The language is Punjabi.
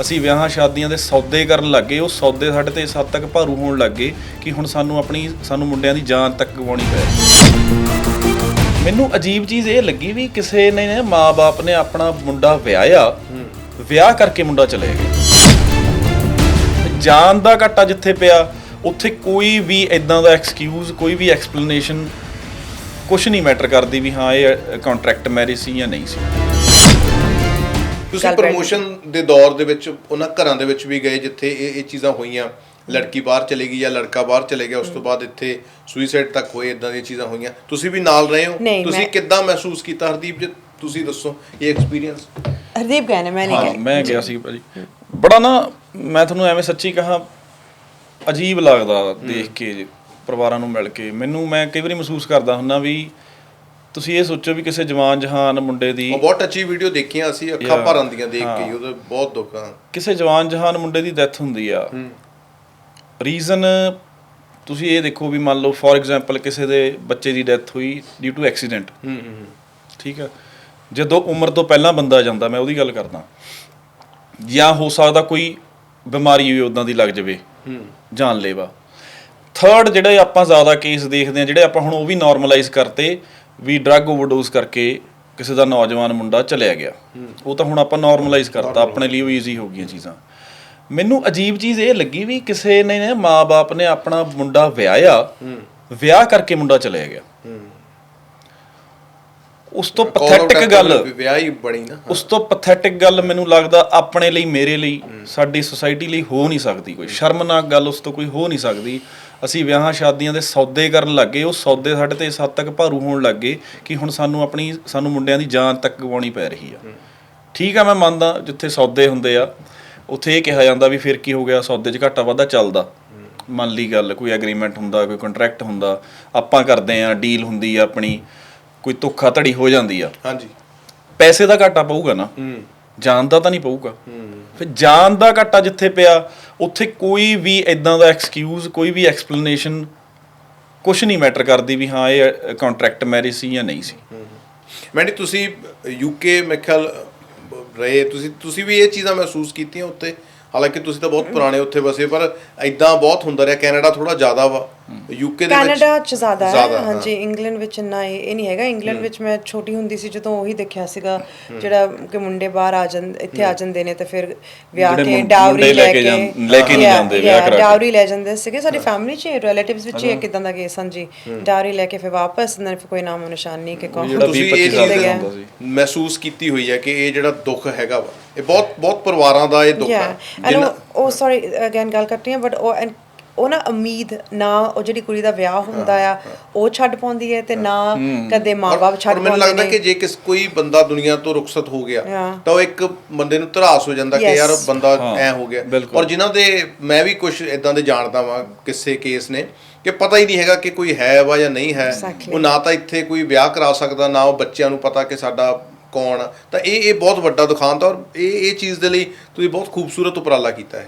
ਅਸੀਂ ਵਿਆਹਾਂ ਸ਼ਾਦੀਆਂ ਦੇ ਸੌਦੇ ਕਰਨ ਲੱਗੇ, ਉਹ ਸੌਦੇ ਸਾਡੇ ਤੇ ਇਸ ਹੱਦ ਤੱਕ ਭਾਰੂ ਹੋਣ ਲੱਗੇ ਕਿ ਹੁਣ ਸਾਨੂੰ ਆਪਣੀ, ਸਾਨੂੰ ਮੁੰਡਿਆਂ ਦੀ ਜਾਨ ਤੱਕ ਗਵਾਉਣੀ ਪੈ ਮੈਨੂੰ ਅਜੀਬ ਚੀਜ਼ ਇਹ ਲੱਗੀ ਵੀ ਕਿਸੇ ਨੇ ਨੇ ਮਾਪੇ ਨੇ ਆਪਣਾ ਮੁੰਡਾ ਵਿਆਹਿਆ, ਵਿਆਹ ਕਰਕੇ ਮੁੰਡਾ ਚਲੇ ਗਿਆ। ਜਾਨ ਦਾ ਘਾਟਾ ਜਿੱਥੇ ਪਿਆ, ਉੱਥੇ ਕੋਈ ਵੀ ਇਦਾਂ ਦਾ ਐਕਸਕਿਊਜ਼ ਕੋਈ ਵੀ ਐਕਸਪਲੇਨੇਸ਼ਨ ਕੁਝ ਨਹੀਂ ਮੈਟਰ ਕਰਦੀ ਵੀ ਹਾਂ, ਇਹ ਕੰਟਰੈਕਟ ਮੈਰਿਜ ਸੀ ਜਾਂ ਨਹੀਂ ਸੀ। ਤੁਸੀਂ ਪ੍ਰੋਮੋਸ਼ਨ ਦੇ ਦੌਰ ਦੇ ਵਿੱਚ ਉਹਨਾਂ ਘਰਾਂ ਦੇ ਵਿੱਚ ਵੀ ਗਏ ਜਿੱਥੇ ਇਹ ਇਹ ਚੀਜ਼ਾਂ ਹੋਈਆਂ। ਲੜਕੀ ਬਾਹਰ ਚਲੇ ਗਈ ਜਾਂ ਲੜਕਾ ਬਾਹਰ ਚਲੇ ਗਿਆ ਉਸ ਤੋਂ ਬਾਅਦ ਇੱਥੇ ਸੁਸਾਈਡ ਤੱਕ ਹੋਏ ਇਦਾਂ ਦੀਆਂ ਚੀਜ਼ਾਂ ਹੋਈਆਂ। ਤੁਸੀਂ ਵੀ ਨਾਲ ਰਹੇ ਹੋ? ਤੁਸੀਂ ਕਿੱਦਾਂ ਮਹਿਸੂਸ ਕੀਤਾ? ਹਰਦੀਪ ਜੀ ਤੁਸੀਂ ਦੱਸੋ ਇਹ ਐਕਸਪੀਰੀਅੰਸ ਹਰਦੀਪ ਗਏ ਨੇ ਮੈਂ ਨਹੀਂ ਗਈ ਮੈਂ ਗਿਆ ਸੀ ਭਾਜੀ। ਬੜਾ ਨਾ ਮੈਂ ਤੁਹਾਨੂੰ ਐਵੇਂ ਸੱਚੀ ਕਹਾ ਅਜੀਬ ਲੱਗਦਾ ਦੇਖ ਕੇ ਪਰਿਵਾਰਾਂ ਨੂੰ ਮਿਲ ਕੇ। ਮੈਨੂੰ ਮੈਂ ਕਈ ਵਾਰੀ ਮਹਿਸੂਸ ਕਰਦਾ ਹੁੰਨਾ ਵੀ ਤੁਸੀਂ ਇਹ ਸੋਚੋ ਵੀ ਕਿਸੇ ਜਵਾਨ ਜਹਾਨ ਮੁੰਡੇ ਦੀ ਉਹ ਬਹੁਤ ਅੱਛੀ ਵੀਡੀਓ ਦੇਖੀਆਂ ਅਸੀਂ ਅੱਖਾਂ Yeah. ਭਰ ਆਉਂਦੀਆਂ ਦੇਖ ਕੇ ਉਹਦਾ ਬਹੁਤ ਦੁੱਖ ਆ। ਕਿਸੇ ਜਵਾਨ ਜਹਾਨ ਮੁੰਡੇ ਦੀ ਡੈਥ ਹੁੰਦੀ ਆ। ਰੀਜ਼ਨ ਤੁਸੀਂ ਇਹ ਦੇਖੋ ਵੀ ਮੰਨ ਲਓ ਫੋਰ ਐਗਜ਼ਾਮਪਲ ਕਿਸੇ ਦੇ ਬੱਚੇ ਦੀ ਡੈਥ ਹੋਈ due to accident hmm hmm ਠੀਕ ਹੈ ਜਦੋਂ ਉਮਰ ਤੋਂ ਪਹਿਲਾਂ ਬੰਦਾ ਜਾਂਦਾ ਮੈਂ ਉਹਦੀ ਗੱਲ ਕਰਦਾ। ਜਾਂ ਹੋ ਸਕਦਾ ਕੋਈ ਬਿਮਾਰੀ ਹੋਈ ਉਦਾਂ ਦੀ ਲੱਗ ਜਾਵੇ। ਹੂੰ। ਜਾਨਲੇਵਾ। ਥਰਡ ਜਿਹੜੇ ਆਪਾਂ ਜ਼ਿਆਦਾ ਕੇਸ ਦੇਖਦੇ ਆ ਜਿਹੜੇ ਆਪਾਂ ਹੁਣ ਉਹ ਵੀ ਨਾਰਮਲਾਈਜ਼ ਕਰਤੇ ਵੀ ਡਰੱਗ ਓਵਰਡੋਜ਼ ਕਰਕੇ ਕਿਸੇ ਦਾ ਨੌਜਵਾਨ ਮੁੰਡਾ ਚਲਿਆ ਗਿਆ। ਉਹ ਤਾਂ ਹੁਣ ਆਪਾਂ ਨਾਰਮਲਾਈਜ਼ ਕਰਤਾ ਆਪਣੇ ਲਈ ਉਹ ਈਜ਼ੀ ਹੋ ਗਈਆਂ ਚੀਜ਼ਾਂ। ਮੈਨੂੰ ਅਜੀਬ ਚੀਜ਼ ਇਹ ਲੱਗੀ ਵੀ ਕਿਸੇ ਨੇ ਮਾਪੇ ਨੇ ਆਪਣਾ ਮੁੰਡਾ ਵਿਆਹਿਆ ਵਿਆਹ ਕਰਕੇ ਮੁੰਡਾ ਚਲਿਆ ਗਿਆ। ਉਸ ਤੋਂ ਪਥੈਟਿਕ ਗੱਲ ਵਿਆਹ ਹੀ ਬਣੀ ਨਾ। ਉਸ ਤੋਂ ਪਥੈਟਿਕ ਗੱਲ ਮੈਨੂੰ ਲੱਗਦਾ ਆਪਣੇ ਲਈ ਮੇਰੇ ਲਈ ਸਾਡੀ ਸੋਸਾਇਟੀ ਲਈ ਹੋ ਨਹੀਂ ਸਕਦੀ ਕੋਈ। ਸ਼ਰਮਨਾਕ ਗੱਲ ਉਸ ਤੋਂ ਕੋਈ ਹੋ ਨਹੀਂ ਸਕਦੀ। ਅਸੀਂ ਵਿਆਹਾਂ ਸ਼ਾਦੀਆਂ ਦੇ ਸੌਦੇ ਕਰਨ ਲੱਗੇ ਉਹ ਸੌਦੇ ਸਾਡੇ ਤੇ ਇਸ ਹੱਦ ਤੱਕ ਭਾਰੂ ਹੋਣ ਲੱਗੇ ਕਿ ਹੁਣ ਸਾਨੂੰ ਆਪਣੀ ਸਾਨੂੰ ਮੁੰਡਿਆਂ ਦੀ ਜਾਨ ਤੱਕ ਗਵਾਉਣੀ ਪੈ ਰਹੀ ਆ। ਠੀਕ ਆ ਮੈਂ ਮੰਨਦਾ ਜਿੱਥੇ ਸੌਦੇ ਹੁੰਦੇ ਆ ਉੱਥੇ ਇਹ ਕਿਹਾ ਜਾਂਦਾ ਵੀ ਫਿਰ ਕੀ ਹੋ ਗਿਆ ਸੌਦੇ 'ਚ ਘਾਟਾ ਵਾਧਾ ਚੱਲਦਾ। ਮੰਨ ਲਈ ਗੱਲ ਕੋਈ ਐਗਰੀਮੈਂਟ ਹੁੰਦਾ ਕੋਈ ਕੰਟਰੈਕਟ ਹੁੰਦਾ ਆਪਾਂ ਕਰਦੇ ਆ ਡੀਲ ਹੁੰਦੀ ਆ ਆਪਣੀ। ਕੋਈ ਧੋਖਾ ਧੜੀ ਹੋ ਜਾਂਦੀ ਆ। ਹਾਂਜੀ। ਪੈਸੇ ਦਾ ਘਾਟਾ ਪਊਗਾ ਨਾ। ਹੂੰ। ਜਾਨ ਦਾ ਤਾਂ ਨਹੀਂ ਪਊਗਾ। ਹੂੰ। ਫਿਰ ਜਾਨ ਦਾ ਘਾਟਾ ਜਿੱਥੇ ਪਿਆ ਉੱਥੇ ਕੋਈ ਵੀ ਇਦਾਂ ਦਾ ਐਕਸਕਿਊਜ਼ ਕੋਈ ਵੀ ਐਕਸਪਲੇਨੇਸ਼ਨ ਕੁਝ ਨਹੀਂ ਮੈਟਰ ਕਰਦੀ ਵੀ ਹਾਂ ਇਹ ਕੰਟਰੈਕਟ ਮੈਰਿਜ ਸੀ ਜਾਂ ਨਹੀਂ ਸੀ। ਮੈਂਡੀ ਤੁਸੀਂ ਯੂਕੇ ਮੈਂ ਖਿਆਲ ਰਹੇ ਤੁਸੀਂ ਤੁਸੀਂ ਵੀ ਇਹ ਚੀਜ਼ਾਂ ਮਹਿਸੂਸ ਕੀਤੀਆਂ ਉੱਤੇ? ਹਾਲਾਂਕਿ ਤੁਸੀਂ ਤਾਂ ਬਹੁਤ ਪੁਰਾਣੇ ਉੱਥੇ ਵਸੇ ਪਰ ਐਦਾਂ ਬਹੁਤ ਹੁੰਦਾ ਰਿਹਾ ਕੈਨੇਡਾ ਥੋੜਾ ਜ਼ਿਆਦਾ ਵਾ। ਯੂਕੇ ਦੇ ਵਿੱਚ ਕੈਨੇਡਾ ਚ ਜ਼ਿਆਦਾ ਹੈ। ਹਾਂਜੀ ਇੰਗਲੈਂਡ ਵਿੱਚ ਇੰਨਾ ਇਹ ਇਹ ਨਹੀਂ ਹੈਗਾ। ਇੰਗਲੈਂਡ ਵਿੱਚ ਮੈਂ ਛੋਟੀ ਹੁੰਦੀ ਸੀ ਜਦੋਂ ਉਹੀ ਦੇਖਿਆ ਸੀਗਾ ਜਿਹੜਾ ਕਿ ਮੁੰਡੇ ਬਾਹਰ ਆ ਜਾਂਦੇ ਇੱਥੇ ਆ ਜਾਂਦੇ ਨੇ ਤੇ ਫਿਰ ਵਿਆਹ ਕੇ ਡਾਵਰੀ ਲੈ ਕੇ ਜਾਂ- ਲੈ ਕੇ ਨਹੀਂ ਜਾਂਦੇ ਵਿਆਹ ਕਰਾ ਕੇ। ਡਾਵਰੀ ਲੈ ਜਾਂਦੇ ਸੀਗੇ। ਸਾਡੀ ਫੈਮਿਲੀ ਚ ਰਿਲੇਟਿਵਸ ਵਿੱਚ ਹੀ ਇੱਕ ਇਦਾਂ ਦਾ ਕੇਸ ਹਾਂਜੀ। ਡਾਵਰੀ ਲੈ ਕੇ ਫਿਰ ਵਾਪਸ ਨਾ ਫਿਰ ਕੋਈ ਨਾਮੋ ਨਿਸ਼ਾਨ ਨਹੀਂ ਕਿ ਕੌਣ ਤੁਸੀਂ 20 ਇਹ 25 ਸਾਲ ਚੀਜ਼ ਮਹਿਸੂਸ ਕੀਤੀ ਹੋਈ ਹੈ ਕਿ ਇਹ ਜਿਹੜਾ ਦੁੱਖ ਹੈਗਾ ਵਾ ਇਹ ਬਹੁਤ ਬਹੁਤ ਪਰਿਵਾਰਾਂ ਦਾ ਇਹ ਦੁੱਖ ਹੈ। ਉਹ ਸੌਰੀ ਅਗੇਨ ਗੱਲ ਕਰਤੀ ਹਾਂ ਬਟ ਉਹ ਉਹ ਨਾ ਉਮੀਦ ਨਾ ਉਹ ਜਿਹੜੀ ਕੁੜੀ ਦਾ ਵਿਆਹ ਹੁੰਦਾ ਆ ਉਹ ਛੱਡ ਪਾਉਂਦੀ ਹੈ ਤੇ ਨਾ ਕਦੇ ਮਾਪੇ ਛੱਡ ਔਰ ਮੈਨੂੰ ਪਾਉਂਦੇ ਲੱਗਦਾ ਨੇ ਕਿ ਜੇ ਕਿਸ ਕੋਈ ਬੰਦਾ ਦੁਨੀਆ ਤੋਂ ਰੁਖਸਤ ਹੋ ਗਿਆ। ਤਾਂ ਉਹ ਇੱਕ ਬੰਦੇ ਨੂੰ ਧਰਾਸ ਹੋ ਜਾਂਦਾ ਕਿ. ਯਾਰ ਬੰਦਾ ਐ ਹੋ ਗਿਆ। ਔਰ ਜਿਨ੍ਹਾਂ ਦੇ ਮੈਂ ਵੀ ਕੁਝ ਇਦਾਂ ਦੇ ਜਾਣਦਾ ਵਾਂ ਕਿਸੇ ਕੇਸ ਨੇ ਕਿ ਪਤਾ ਹੀ ਨਹੀਂ ਹੈਗਾ ਕਿ ਕੋਈ ਹੈ ਵਾ ਜਾਂ ਨਹੀਂ ਹੈ. ਉਹ ਨਾ ਤਾਂ ਇੱਥੇ ਕੋਈ ਵਿਆਹ ਕਰਾ ਸਕਦਾ ਨਾ ਉਹ ਬੱਚਿਆਂ ਨੂੰ ਪਤਾ ਕਿ ਸਾਡਾ ਕੌਣ ਆ ਤਾਂ ਇਹ ਇਹ ਬਹੁਤ ਵੱਡਾ ਦੁਖਾਂਤ ਔਰ ਇਹ ਇਹ ਚੀਜ਼ ਦੇ ਲਈ ਤੁਸੀਂ ਬਹੁਤ ਖੂਬਸੂਰਤ ਉਪਰਾਲਾ ਕੀਤਾ ਹੈ